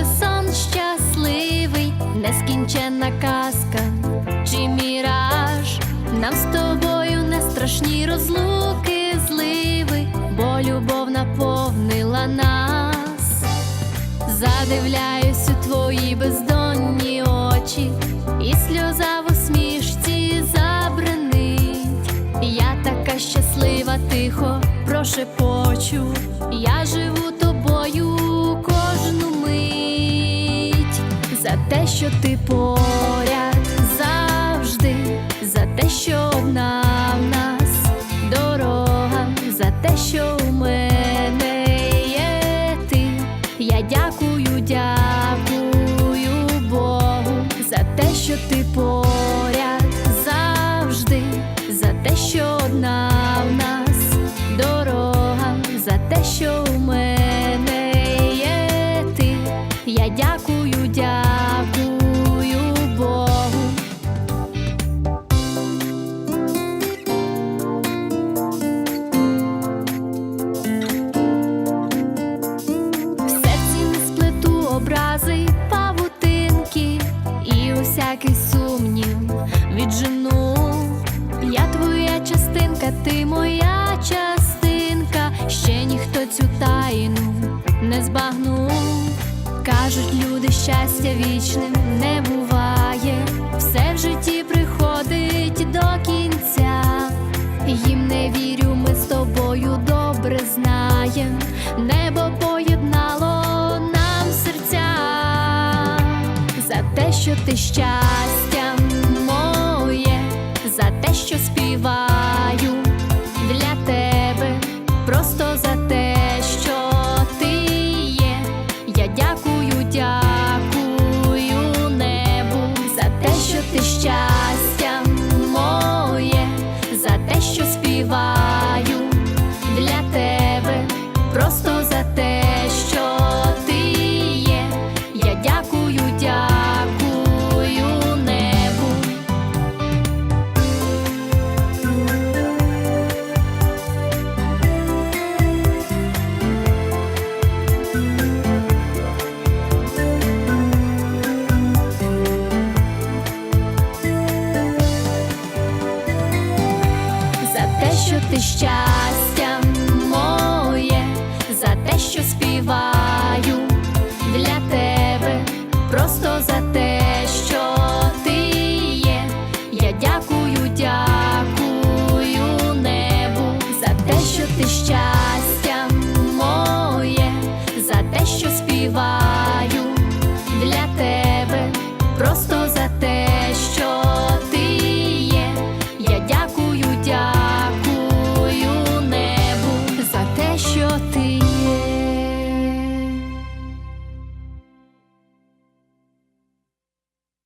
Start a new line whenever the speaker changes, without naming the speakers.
це сон щасливий, нескінченна казка чи міраж. Нам з тобою не страшні розлуки, зливи, бо любов наповнила нас. Задивляюсь у твої бездонні очі, і сльоза в усмішці забринить. Я така щаслива, тихо прошепочу. Я живу що ти поряд завжди, за те, що одна в нас дорога, за те, що у мене є ти. Я дякую, дякую Богу за те, що ти поряд завжди, за те, що одна в нас дорога, за те, що віджену. Я твоя частинка, ти моя частинка, ще ніхто цю тайну не збагнув. Кажуть, люди, щастя вічним не буває, все в житті приходить до кінця. Їм не вірю, ми з тобою добре знаєм. Небо поєднало нам серця за те, що ти щастя що ти щастя моє, за те, що співаю для тебе, просто за те, що ти є. Я дякую, дякую небу за те, що ти щастя